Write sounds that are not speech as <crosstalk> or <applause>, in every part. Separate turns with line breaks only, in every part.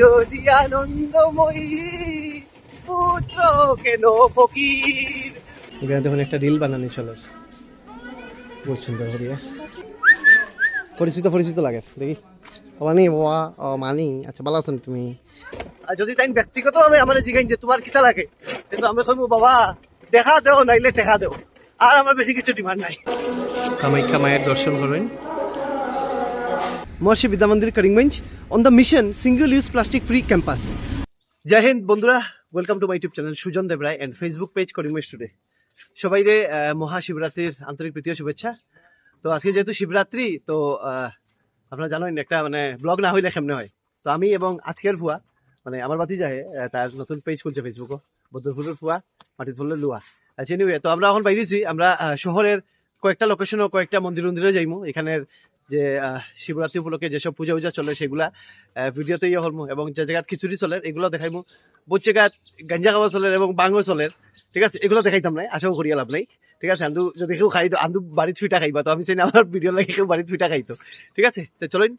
যদি আনন্দময়ী পুত্র কেন ফকির। এখানে দেখুন একটা রিল বানানি চলে। বহুত সুন্দর করিয়া পরিচিত পরিচিত লাগে দেখি। মানি বাবা ও মানি আচ্ছা ভালো আছেন তুমি? আর যদি তাই ব্যক্তিগতভাবে আমার জিগাইন যে তোমার কিতা লাগে কিন্তু আমি কইবো বাবা দেখা দেও নাইলে টেকা দেও। আর আমার বেশি কিছু ডিমান্ড নাই। কামাখ্যা মায়ের দর্শন করেন। Maharshi Vidya Mandir Karimganj on the mission single use plastic free campus জয় হিন্দ বন্ধুরা welcome to my YouTube channel Sujan Debroy and Facebook page Karimganj today সবাইরে আহ, মহাশিবরাত্রির আন্তরিক প্রীতীয় শুভেচ্ছা। তো আজকে যেহেতু শিবরাত্রি তো আপনারা জানেন একটা মানে ব্লগ না হইলে কেমনে হয়? তো আমি এবং আজকের ভুয়া মানে আমার বাতি যায় তার নতুন পেজ খুলছে ফেসবুকও বদরপুরের ফুয়া মাটির ফুলের লুয়া। আচ্ছা anyway, তো আমরা এখন বাইরেছি আমরা শহরের কয়েকটা লোকেশনও কয়েকটা মন্দির মন্দিরে যাইমু। এখানের যে শিবরাত্রি উপলক্ষে যেসব পূজা উজা চলে সেগুলা ভিডিওতে ইয়ে করব এবং যে জায়গাত খিচুড়ি চলে এগুলো দেখাইমু। বহুত জায়গাত গাঞ্জা খাওয়া চলে এবং বাঙ্গো চলে ঠিক আছে? এগুলো দেখাইতাম নাই, আশাও করিয়া লাভ নাই, ঠিক আছে? আন্দু, যদি কেউ খাই আন্দু বাড়িত ফিটা খাইবা তো, আমি চাই আমার <laughs> ভিডিও লাগে কেউ বাড়িত ফিটা খাইতো, ঠিক আছে? তো চলুন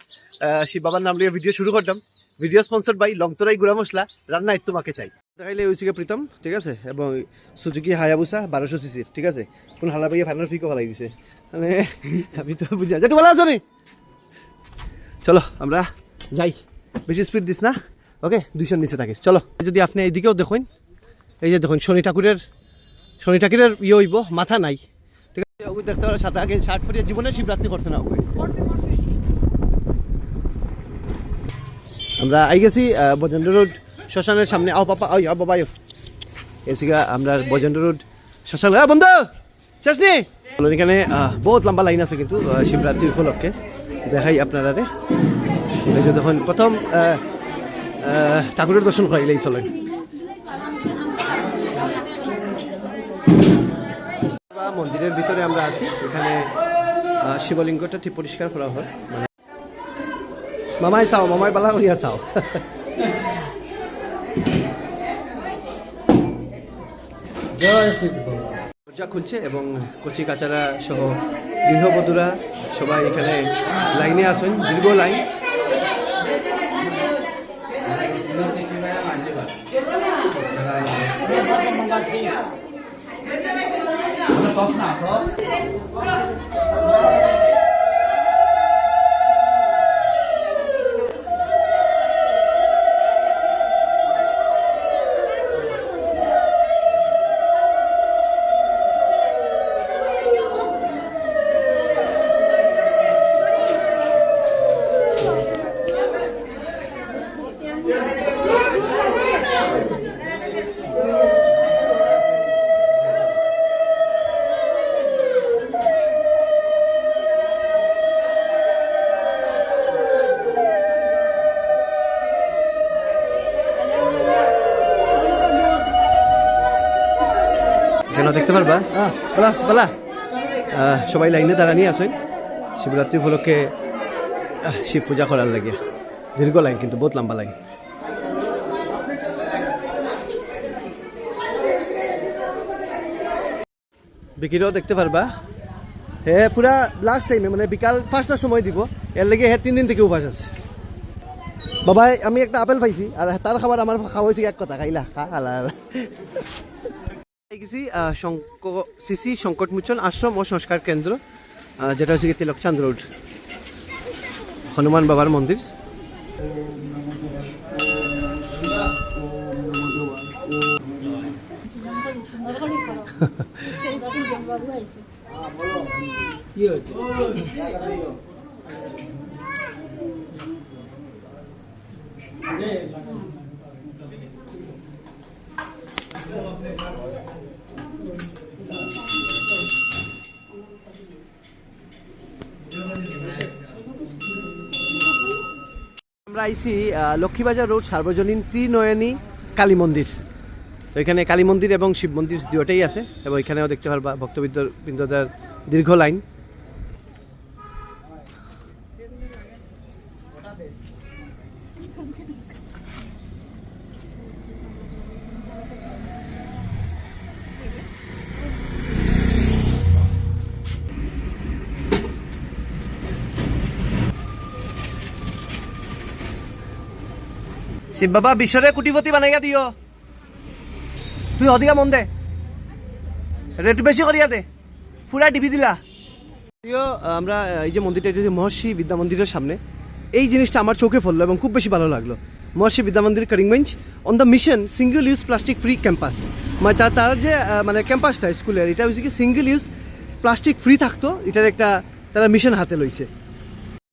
শিব বাবার নাম লিয়ে ভিডিও শুরু করতাম। ভিডিও স্পন্সর বাই লংতরাই গুড়া মশলা, রান্না একটু মাকে চাই। দেখাইলে ওইদিকে প্রীতম, ঠিক আছে? এবং সুজুকি হায়াবুসা বারোশো সিসির, ঠিক আছে? কোন হালা পাইয়া ফাইনাল ফিকো ফেলাই দিছে। মানে আমি তো বুঝা যেটু ভালো আছো চলো, আমরা যাই। বেশি স্পিড দিস না ওকে দুইশোর নিচে থাকিস। চলো, যদি আপনি এইদিকেও দেখুন, এই যে দেখুন, শনি ঠাকুরের শনি ঠাকুরের ইয়ে হইব, মাথা নাই। ঠিক আছে? ওগুলো দেখতে পারে সাথে আগে শার্ট ফরিয়ে জীবনে শিবরাত্রি করছে না ওগুলো আমরা আই গেছি বজেন্দ্র রোড শ্মশানের সামনে। আও পাপা আও আও বাবা এসিগা আমরা বজেন্দ্র রোড শ্মশান বন্ধু! শেষ নি? এখানে বহুত লম্বা লাইন আছে কিন্তু শিবরাত্রি উপলক্ষে। দেখাই আপনারা রে এই যে দেখুন, প্রথম ঠাকুরের দর্শন করাইলেই চলেন বা মন্দিরের ভিতরে আমরা আছি। এখানে শিবলিঙ্গটা ঠিক পরিষ্কার করা হয়। মানে মামাই চাও, মামাই বালা করিয়া চাও। <laughs> দরজা খুলছে এবং কচি কাচারা সহ গৃহবধূরা সবাই এখানে লাইনে আসেন দীর্ঘ লাইন। পারবা? বলা সবাই লাইনে দাঁড়ানিয়ে আসেন শিবরাত্রি উপলক্ষে শিব পূজা করার লাগে দীর্ঘ লাইন, কিন্তু বহুত লম্বা লাইন। বিকিরও দেখতে পারবা। হে, পুরা লাস্ট টাইমে মানে বিকাল পাঁচটার সময় দিব। এর লেগে হে, তিন দিন থেকে উপাস আছে। বাবাই, আমি একটা আপেল পাইছি, আর তার খাবার আমার খাওয়া হয়েছে এক কথা? খাইলা, খা আলা হালা গেছি সিসি সংকটমোচন আশ্রম ও সংস্কার কেন্দ্র যেটা হচ্ছে কি তিলকচাঁদ রোড। হনুমান বাবার মন্দির। <laughs> আমরা আইসি লক্ষ্মীবাজার রোড, সার্বজনীন ত্রিনয়নী কালী মন্দির। তো এখানে কালী মন্দির এবং শিব মন্দির দুটোই আছে, এবং এখানেও দেখতে পারবা ভক্তবৃন্দ বৃন্দদের দীর্ঘ লাইন। শিব বাবা, বিশ্বরে কোটিপতি বানাইয়া দিও তুই অধিকা মন দে। রেট বেশি করিয়া দে। পুরা ডিবি দিলা। আমরা এই যে মন্দিরটা এটা মহর্ষি বিদ্যা মন্দিরের সামনে, এই জিনিসটা আমার চোখে পড়ল এবং খুব বেশি ভালো লাগল। Maharshi Vidya Mandir Karimganj on the mission single use plastic free campus মানে তার যে মানে ক্যাম্পাসটা স্কুলের, এটা হচ্ছে কি সিঙ্গেল ইউজ প্লাস্টিক ফ্রি থাকতো, এটার একটা তারা মিশন হাতে লইছে।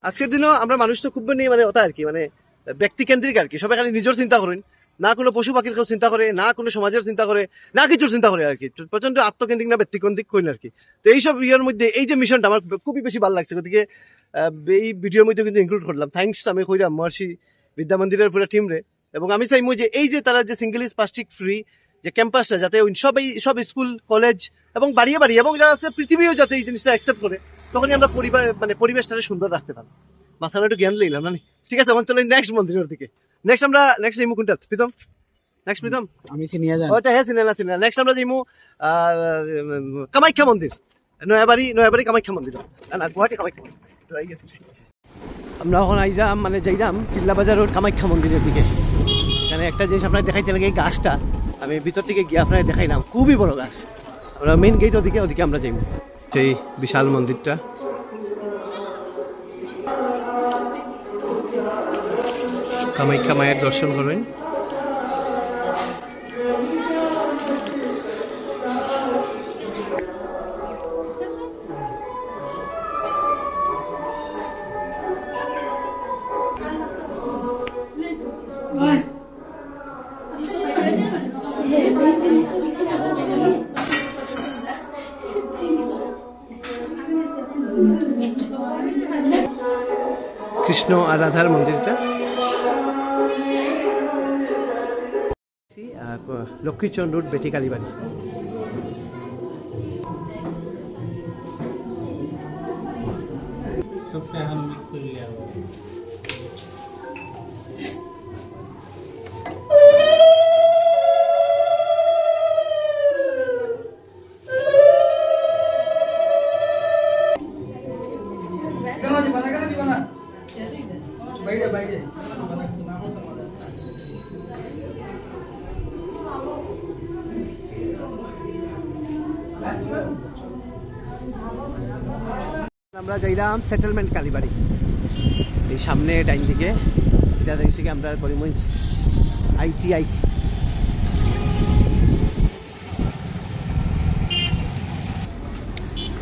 আজকের দিনও আমরা মানুষ তো খুব নিয়ে মানে ওটা আর কি মানে ব্যক্তিকেন্দ্রিক আর কি। সবাই খালি নিজের চিন্তা করেন। না কোনো পশু পাখির কেউ চিন্তা করে, না কোনো সমাজের চিন্তা করে, না কিছুর চিন্তা করে আর কি। প্রচণ্ড আত্মকেন্দ্রিক না ব্যক্তিকেন্দ্রিক কইন আর কি। তো এইসব ইয়ের মধ্যে, এই যে মিশনটা আমার খুবই বেশি ভালো লাগছে। গতিকে এই ভিডিওর মধ্যে কিন্তু ইনক্লুড করলাম। থ্যাংকস আমি কইরাম মহর্ষি বিদ্যা মন্দিরের পুরো টিম রে। এবং আমি চাইমু যে এই যে তারা যে সিঙ্গেল ইউজ প্লাস্টিক ফ্রি যে ক্যাম্পাসটা যাতে ওই সব স্কুল কলেজ এবং বাড়িয়ে বাড়িয়ে এবং যারা আছে পৃথিবীও যাতে এই জিনিসটা অ্যাকসেপ্ট করে, তখনই আমরা পরিবার মানে পরিবেশটাকে সুন্দর রাখতে পারি। মাঝখানে একটু জ্ঞান লইলাম নি? ঠিক আছে চলো নেক্সট মন্দিরের দিকে। নেক্সট আমরা নেক্সট যাইমু কোনটা? প্রীতম? নেক্সট প্রীতম?
আমি যাই
ও আচ্ছা হ্যাঁ সিনেমা সিনেমা নেক্সট আমরা যাইমু আহ, কামাখ্যা মন্দির। নয়াবাড়ি নয়াবাড়ি কামাখ্যা মন্দির। না, না গুয়াহাটি কামাখ্যা আমরা এখন আইলাম মানে যাইলাম চিল্লা বাজার রোড কামাখ্যা মন্দিরের দিকে। এখানে একটা জিনিস আপনার দেখাইতে লাগে এই গাছটা। আমি ভিতর থেকে গিয়ে আপনার দেখাইলাম। খুবই বড় গাছ। আমরা মেইন গেট ওদিকে ওদিকে আমরা যাইব। সেই বিশাল মন্দিরটা। কামাখ্যা মায়ের দর্শন করবেন। কৃষ্ণ আর রাধার মন্দিরটা। লক্ষ্মীচন্দ রোড বেটি কালীবাড়ি আমরা যাইলাম সেটেলমেন্ট কালীবাড়ি। এই সামনে ডাইন দিকে, এটা দেখছি কি আমরা করিমগঞ্জ আইটিআই।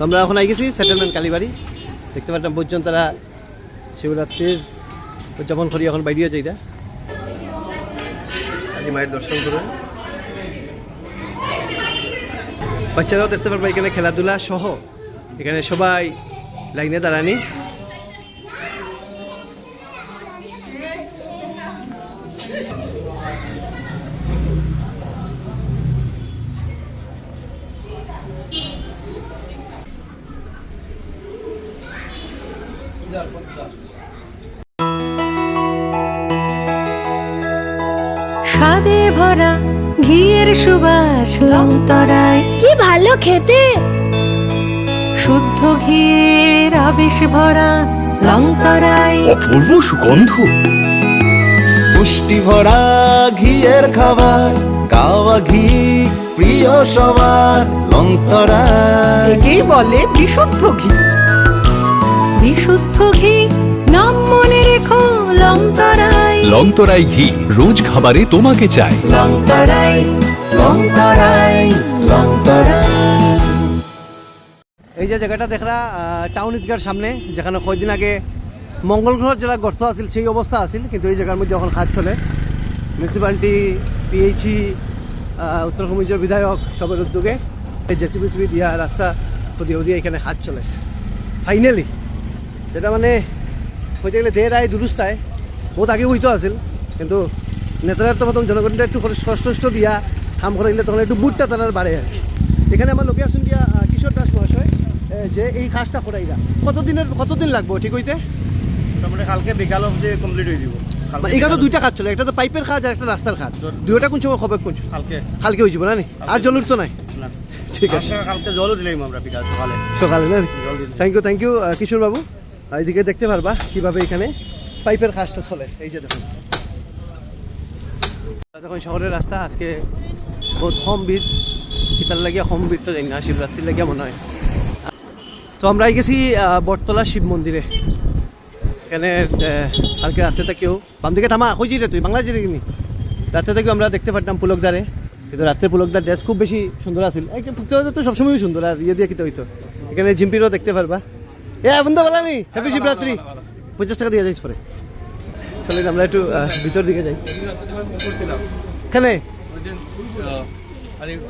আমরা এখন আই গেছি সেটেলমেন্ট কালীবাড়ি। দেখতে পারতাম পর্যন্ত তারা শিবরাত্রির উদযাপন করি এখন বাইরে যাই কালী মায়ের দর্শন করুন। বাচ্চারাও দেখতে পারবে এখানে খেলাধুলা সহ। এখানে সবাই লাইনে দাঁড়ানি
স্বাদে ভরা ঘিয়ের সুবাস লংতরায়
কি ভালো খেতে।
শুদ্ধ ঘিয়ের আবেশ ভরা লংতরায়
অপূর্ব সুগন্ধ। পুষ্টি ভরা ঘিয়ের খাবার গাওয়া ঘি প্রিয় সবার লঙ্করা
একেই বলে বিশুদ্ধ ঘি। বিশুদ্ধ ঘি নাম মনে রেখো লংতরায়
লংতরাই ঘি রোজ খাবারে তোমাকে চাই
লংতরায় লংতরায় লংতরায়
এই যে জায়গাটা দেখরা টাউন ঈদগার সামনে, যেখানে কয়দিন আগে মঙ্গল গ্রহ যারা গর্ত আছিল, সেই অবস্থা আছিল, কিন্তু এই জায়গার মধ্যে এখন কাজ চলে মিউনিসিপ্যালিটি পিএইচি উত্তর কমিজের বিধায়ক সবের উদ্যোগে এই জেসিবি সিবি দিয়া রাস্তা দিয়ে দিয়ে এখানে কাজ চলে ফাইনালি যেটা মানে হইতে গেলে দেড় আয় দুরুস্তায়, বহুত আগে হইতো আছিল, কিন্তু নেতারা তো প্রথম জনগণটা একটু কষ্ট দিয়া কাম করে দিলে তখন একটু বুটটা তারা বাড়ে আর কি। এখানে আমার লোকে আসুন দিয়া আহ, কিশোর দাস মহাশয় যে এই কাজটা করাইরা কতদিনের কতদিন লাগবে ঠিক হইতে?
মোটামুটি কালকে বিকাল অবধি কমপ্লিট হয়ে দিব
মানে এখানে তো দুইটা কাজ চলে একটা তো পাইপের কাজ আর একটা রাস্তার কাজ দুইটা কোন সময় হবে কোন?
কালকে।
কালকে হয়ে যাবে না? আর জলুর তো নাই। ঠিক আছে।
কালকে- কালকে জলও দিলাম আমরা বিকাল সকালে।
সকালে না thank you thank you Kishore বাবু। এদিকে দেখতে পারবা কীভাবে এখানে পাইপের কাজটা চলে। এই যে দেখুন। তখন শহরের রাস্তা আজকে বহুত কম ভিড়। শীতার লাগিয়া ভিড় জানি না শিবরাত্রির লাগিয়া মনে হয়। তো আমরা গেছি বটতলা শিব মন্দিরে এখানে কালকে রাত্রে থেকেও। বাম দিকে থামা কই রে তুই, বাংলা জিরে কিনি। রাতে থেকেও আমরা দেখতে পারতাম পুলকদারে। কিন্তু রাত্রে পুলকদার ড্রেস খুব বেশি সুন্দর আছিল। তো সবসময় সুন্দর, আর ইয়ে দিয়ে কিতে হইতো। এখানে জিম্পিরও দেখতে পারবা। এ, বন্ধু, ভালো নি? হ্যাপি শিবরাত্রি পঞ্চাশ টাকা দিয়ে যাইস পরে। চলে আমরা একটু ভিতর দিকে যাই। এখানে?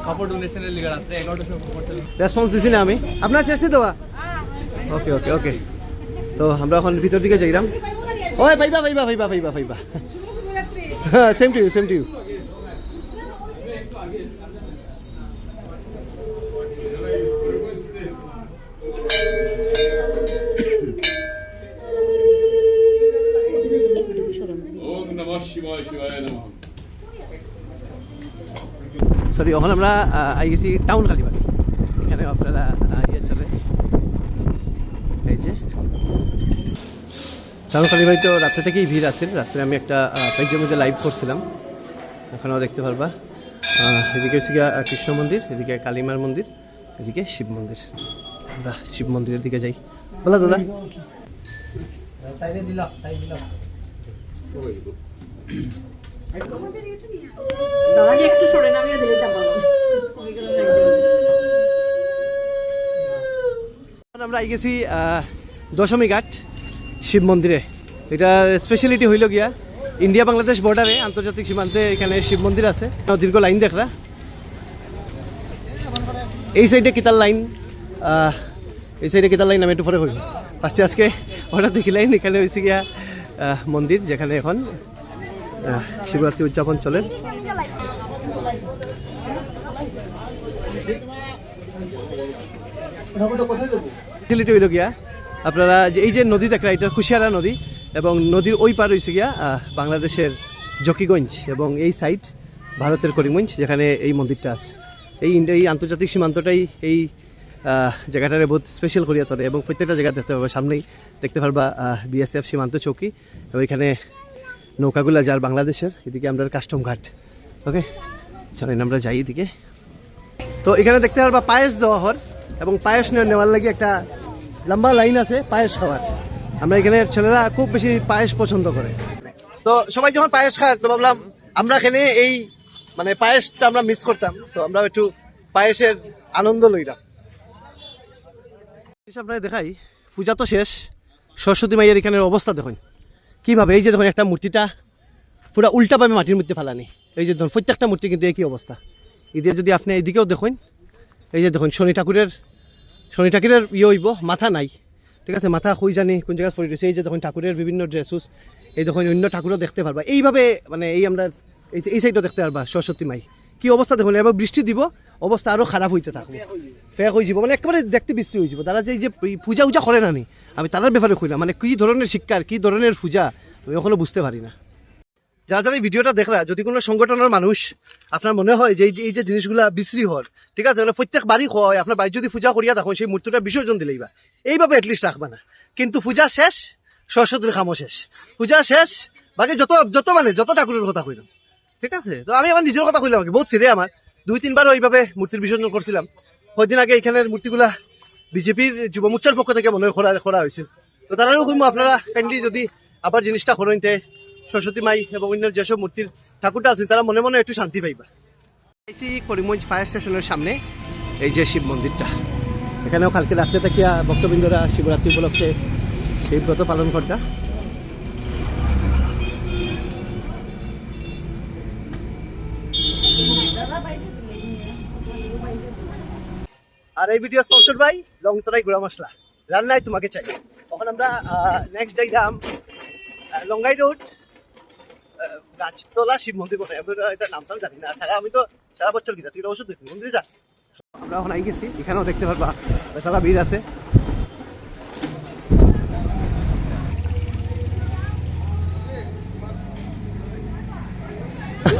কাপড় ডোনেশনের লিগে রাত্রে এগারোটার সময় করছিলাম
রেসপন্স দিছি না আমি আপনার শেষ নি দেওয়া ওকে ওকে ওকে তো আমরা এখন ভিতর দিকে যাইলাম ওই পাইবা পাইবা পাইবা পাইবা পাইবা হ্যাঁ same to you same to you
ওম নমঃ শিবায় শিবায় নমঃ।
সরি, এখন আমরা আই গেছি টাউন কালীবাড়ি। এখানে আপনারা ইয়ে চলে। এই যে। টাউন কালীবাড়ি তো রাত্রে থেকেই ভিড় আছে। রাত্রে আমি একটা পেজের মধ্যে লাইভ করছিলাম। এখানেও দেখতে পারবা। এদিকে হচ্ছে কৃষ্ণ মন্দির, এদিকে কালীমার মন্দির, এদিকে শিব মন্দির। আমরা শিব মন্দিরের দিকে যাই। বলা দাদা। আমরা আই গেছি দশমী ঘাট, শিব মন্দিরে। এটার স্পেশালিটি হইল গিয়া ইন্ডিয়া বাংলাদেশ বর্ডারে আন্তর্জাতিক সীমান্তে এখানে শিব মন্দির আছে। দীর্ঘ লাইন দেখরা। এই সাইডে কিতার লাইন এই সাইডে কিতার লাইন আমি একটু পরে ফার্স্টে আজকে হঠাৎ দেখি লাইন এখানে হয়েছে গিয়া মন্দির, যেখানে এখন শিবরাত্রি উদযাপন চলে। গিয়া, আপনারা যে এই যে নদী দেখরা এটা কুশিয়ারা নদী এবং নদীর ওই পার হয়েছে গিয়া বাংলাদেশের জকিগঞ্জ এবং এই সাইড ভারতের করিমগঞ্জ, যেখানে এই মন্দিরটা আছে। এই এই আন্তর্জাতিক সীমান্তটাই এই জায়গাটারে বহুত স্পেশাল করিয়া তোলে এবং প্রত্যেকটা জায়গা দেখতে পারবা, সামনেই দেখতে পারবা বিএসএফ সীমান্ত চৌকি। এবং এখানে নৌকাগুলা যার বাংলাদেশের, এদিকে আমরা কাস্টম ঘাট, ওকে? চলেন আমরা যাই এদিকে। তো এখানে দেখতে পারবা পায়েস দেওয়া হর এবং পায়েস নেওয়া- নেওয়ার লাগে একটা লম্বা লাইন আছে, পায়েস খাওয়ার। আমরা এখানে ছেলেরা খুব বেশি পায়েস পছন্দ করে। তো সবাই যখন পায়েস খায়, তো ভাবলাম আমরা এখানে এই মানে পায়েসটা আমরা মিস করতাম। তো আমরা একটু পায়েসের আনন্দ লইলাম। আপনার দেখাই, পূজা তো শেষ। সরস্বতী মাইয়ের এখানের অবস্থা দেখুন। কীভাবে? এই যে দেখুন একটা মূর্তিটা, পুরা উল্টাভাবে মাটির মধ্যে ফালানি। এই যে দেখুন, প্রত্যেকটা মূর্তি কিন্তু একই অবস্থা। এদিকে যদি আপনি এইদিকেও দেখুন, এই যে দেখুন, শনি ঠাকুরের শনি ঠাকুরের ইয়ে হইব, মাথা নাই। ঠিক আছে? মাথা খুঁই জানি কোন জায়গায় পড়ে রয়েছে। এই যে দেখুন, ঠাকুরের বিভিন্ন ড্রেসুস এই দেখুন, অন্য ঠাকুরও দেখতে পারবা। এইভাবে মানে এই আমরা, এই সাইডও দেখতে পারবা, সরস্বতী মাই। কি অবস্থা দেখুন এবার বৃষ্টি দিব অবস্থা আরও খারাপ হইতে থাকবে। ফেক হয়ে যাব। মানে একেবারে দেখতে বৃষ্টি হয়ে যাব। তারা যে এই যে পূজা উজা করে না নি আমি তার ব্যাপারে কইলাম মানে কি ধরনের শিক্ষার কি ধরনের পূজা আমি এখনও বুঝতে পারি না। যারা যারা এই ভিডিওটা দেখরা যদি কোনো সংগঠনের মানুষ আপনার মনে হয় যে এই যে যে জিনিসগুলা বিশ্রী হর ঠিক আছে মানে প্রত্যেক বাড়ি হয় আপনার বাড়ি যদি পূজা করিয়া দেখো সেই মূর্তিটা বিসর্জন দিলেই বা। এইভাবে এটলিস্ট রাখবা না। কিন্তু পূজা শেষ সরস্বতীর খামও শেষ। পূজা শেষ বাকি যত যত মানে যত ঠাকুরের কথা কইলাম ঠিক আছে? তো আমি আমার নিজের কথা কইলাম কি বহুত সিরে আমার। দুই তিনবার ওইভাবে মূর্তির বিসর্জন করছিলাম। কয়দিন আগে এখানের মূর্তিগুলা বিজেপির যুব মোর্চার পক্ষ থেকে মনে করা করা হয়েছিল তো তারাও কইমু, আপনারা কাইন্ডলি যদি আবার জিনিসটা করেনতে সরস্বতী মাই এবং অন্য যেসব মূর্তির ঠাকুরটা আছে, তারা মনে মনে একটু শান্তি পাইবা। আইসি করিমগঞ্জ ফায়ার স্টেশনের সামনে, এই যে শিব মন্দিরটা। এখানেও কালকে রাত্রে থাকিয়া ভক্তবৃন্দরা শিবরাত্রি উপলক্ষে শিব ব্রত পালন করতা। আর এই ভিডিও স্পন্সর বাই লংতরাই গুড়া মশলা। রান্নায় তোমাকে চাই। তখন আমরা নেক্সট যাইলাম লঙ্গাই রোড গাছতলা শিব মন্দির বলে আমি এটা নাম সাম জানি না। সারা, আমি তো সারা বছর গীতা তুই ওষুধ দেখবি মন্দিরে যা। আমরা এখন আই গেছি এখানেও দেখতে পারবা বেচারা ভিড় আছে।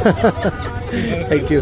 <laughs> থ্যাংক ইউ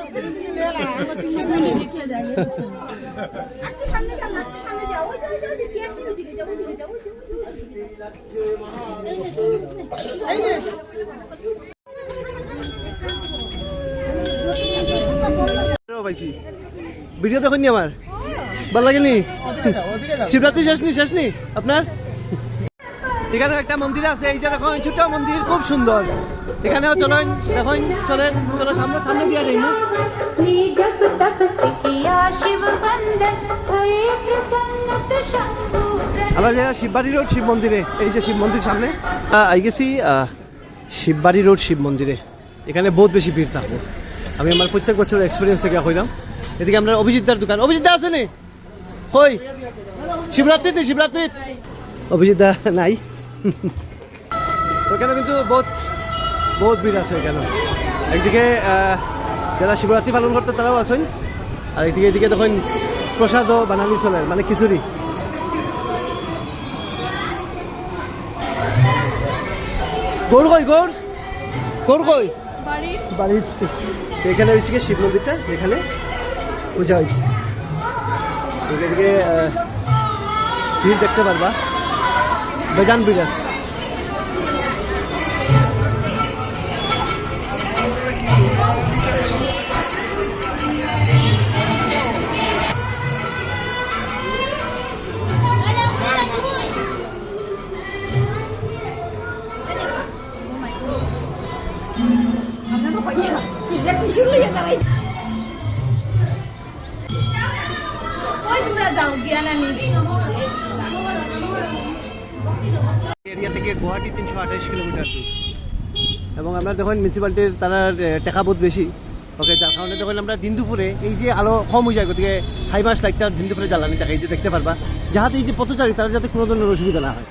ভিডিও দেখুন আমার? ভালো লাগেনি? শিবরাত্রি শেষ নি শেষ নি? আপনার? এখানে একটা মন্দির আছে, এই যে দেখুন ছোট মন্দির, খুব সুন্দর। এখানেও চলেন দেখুন চলেন, চলো সামনে সামনে দিয়া
যাই
আমরা যারা শিববাড়ি রোড, শিব মন্দিরে, এই যে শিব মন্দির সামনে। আই গেছি শিববাড়ি রোড, শিব মন্দিরে। এখানে বহুত বেশি ভিড় থাকব আমি আমার প্রত্যেক বছর এক্সপিরিয়েন্স থেকে হইলাম। এদিকে আমরা অভিজিৎদার দোকান। অভিজিৎদা আছে নি? হই শিবরাত্রিতে শিবরাত্রি অভিজিৎদা নাই। ওখানে কিন্তু বহুত বহুত ভিড় আছে এখানে। একদিকে যারা শিবরাত্রি পালন করতে তারাও আছেন আর একদিকে এদিকে তখন প্রসাদও বানানি চলে মানে খিচুড়ি। গৌর কই গৌর? গৌর কই?
বাড়ি।
এখানে হয়েছে শিব মন্দিরটা এখানে পূজা হয়েছে। এদিকে ভিড় দেখতে পারবা। বেজান ভিড় আছে। তিনশো আঠাশ কিলোমিটার দূর। এবং আমরা দেখুন মিউনিসিপ্যালিটির তারা টাকা বহুত বেশি। ওকে যার কারণে দেখুন আমরা দিন দুপুরে এই যে আলো কম হয়ে যায়, গতিকে হাই মাস লাইটটা দিন দুপুরে জ্বালানি থাকে, এই যে দেখতে পারবা। যাহাতে এই যে পথচারী তারা যাতে কোনো ধরনের অসুবিধা না হয়।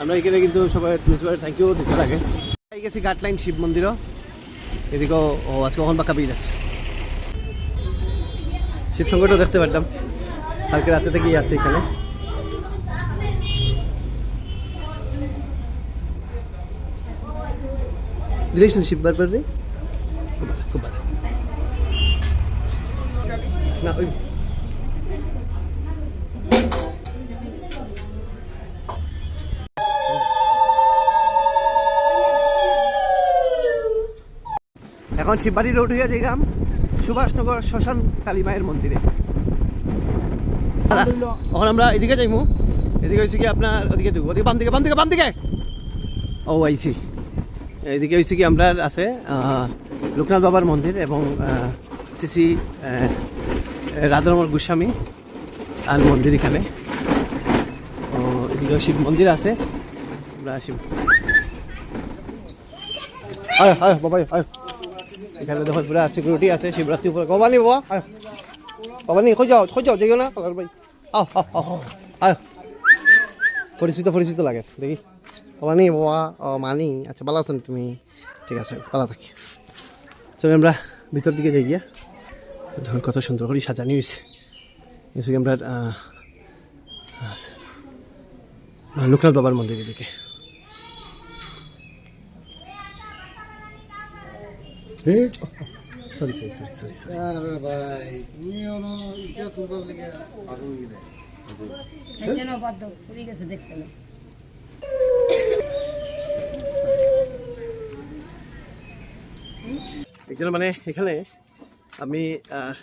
আমরা এখানে কিন্তু সবাই মিউনিসিপ্যালিটি থ্যাংক ইউ দিতে লাগে এই গেছি গাটলাইন শিব মন্দিরও। এদিকেও ও, আজকে কখন বাঁকা বিল আছে শিব সংকটও দেখতে পারতাম কালকে রাতে থেকেই আছে এখানে। খুব ভালো না ওই এখন শিববাড়ি রোড হইয়া যাইলাম সুভাষনগর শ্মশান কালী মায়ের মন্দিরে। এখন আমরা এদিকে যাইমু। এদিকে হয়েছে কি আপনার ওদিকে দেবো ওদিকে বাম দিকে বাম দিকে বাম দিকে ও আইসি এদিকে হয়েছে কি আমরা আছে লোকনাথ বাবার মন্দির এবং শ্রী রাধারমল গোস্বামী আর মন্দির এখানে। এদিকে শিব মন্দির আছে। আমরা শিব বাবা, আয় এখানে দেখো, পুরা সিকিউরিটি আছে, শিবরাত্রি উপরে কমানি বাবা, আয়। কমানি খোঁজ যাও খোঁজ যাও না ভাই আও আও আও পরিচিত পরিচিত লাগে, দেখি। মানি বাবা ও মানি আচ্ছা ভালো আছেন তুমি ঠিক আছে ভালো থাকি চলো আমরা ভিতর দিকে যাই গিয়া ধরুন কত সুন্দর করে সাজানি হয়েছে এসে আমরা লোকনাথ বাবার মন্দিরের দিকে sorry sorry sorry sorry sorry
যেন বাধ্য পড়ে গেছে দেখছেন
একজন মানে এখানে আমি আহ,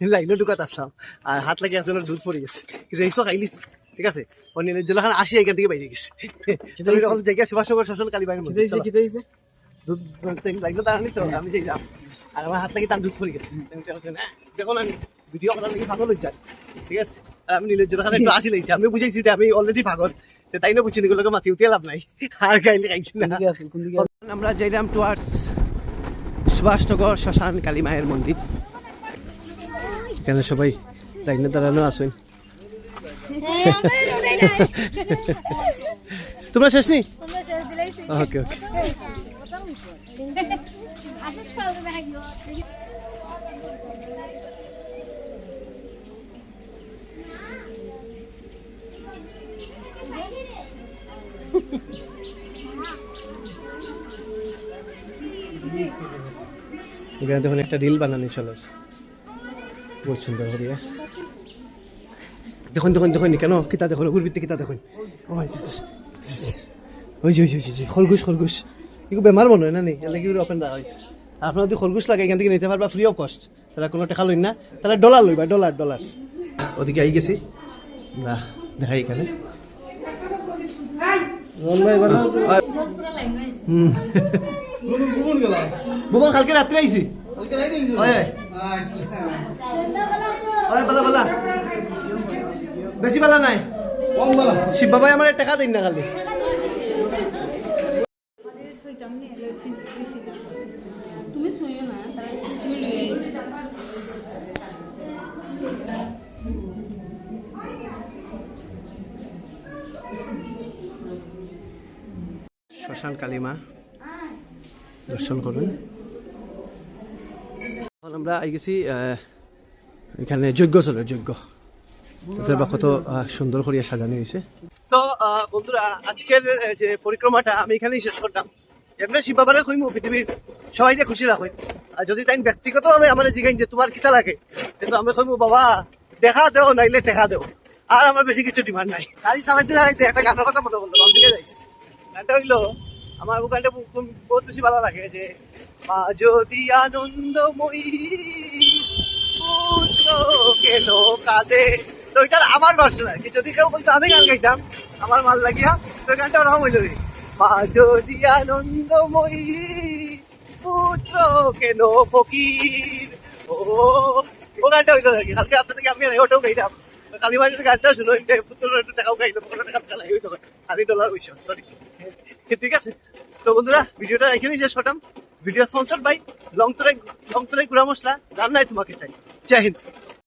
লাইনে ঢুকাত আসলাম আর হাত লাগে একজনের দুধ পড়ে গেছে রেসও খাইলিস ঠিক আছে? অন্যের জন্য এখন আসি এখান থেকে বাইরে গেছে। যখন জায়গা কালীবাড়ির মধ্যে দুধ লাগল তো আমি যে যাম। আর আমার হাত তার দুধ পড়ে গেছে। দেখুন আমি ভিডিও করার লাগে পাগল হয়েছে ঠিক আছে? আর আমি নীলের একটু আসি লাইছি আমি বুঝাইছি যে আমি অলরেডি পাগল তাই না বুঝছি নিগুলোকে মাতি উঠিয়ে লাভ নাই। <laughs> আর গাইলে খাইছি না। আমরা যাইলাম টুয়ার্ডস সুভাষনগর শ্মশান কালী মায়ের মন্দির। এখানে সবাই লাইনে দাঁড়ানো আছেন। <laughs> তোমরা শেষ নি ওকে ওকে। <laughs> এখানে দেখুন একটা রিল বানানি চলো। বহুত সুন্দর করিয়া দেখুন দেখুন দেখুন কেন? কিতা দেখুন গুরবিতে কিতা দেখুন। ওই যে ওই যে, ওই যে, খরগোশ খরগোশ। এগুলো বেমার মনে হয় না নেই এলাকি ওপেন রাখা হয়েছে আপনার যদি খরগোশ লাগে এখান থেকে নিতে পারবা ফ্রি অফ কস্ট তারা কোনো টাকা লই না তাহলে ডলার লইবা ডলার ডলার ওদিকে আই গেছি। না দেখাই এখানে হুম বুবন কালকে রাত্রে আইছি। বালা বালা। বেশি বালা নাই। শিব বাবাই আমার টাকা দিন না
তুমি লই
শ্মশান কালীমা দর্শন করুন। এখন আমরা আই গেছি এখানে যজ্ঞ চলে যজ্ঞ। কত সুন্দর করিয়া সাজানো হয়েছে তো বন্ধুরা আজকের যে পরিক্রমাটা আমি এখানেই শেষ করলাম। এমনি শিব বাবারে কইমু পৃথিবীর সবাইকে খুশি রাখুন আর যদি তাই ব্যক্তিগতভাবে আমার জিগাইন যে তোমার কিতা লাগে কিন্তু আমি কইমু বাবা দেখা দেও নাইলে টেকা দেও। আর আমার বেশি কিছু ডিমান্ড নাই। গাড়ি চালাইতে চালাইতে একটা গানের কথা মনে করল বাম দিকে যাইছি। গানটা হইল আমার ও গানটা খুব- খুব- বহুত বেশি ভালো লাগে যে, মা যদি আনন্দময়ী তো আমার ভার্সন আর কি যদি কেউ বলতো আমি গান গাইতাম আমার মাল লাগিয়া, তো গানটা হইল মা যদি আনন্দময়ী পুত্র কেন ফকির ও ও গানটা আর কি কালকে থেকে আমি ওটাও গাইতাম কালী গানটা শুনো পুত্র একটু টাকাও গাইলো পনেরো টাকা চালাই হইতো আমি ডলার হইছ সরি ঠিক আছে? তো বন্ধুরা, ভিডিওটা এখানেই শেষ করতাম video sponsor by Longtarai Longtarai গুড়া মশলা। রান্নায় তোমাকে চাই। জয় হিন্দ।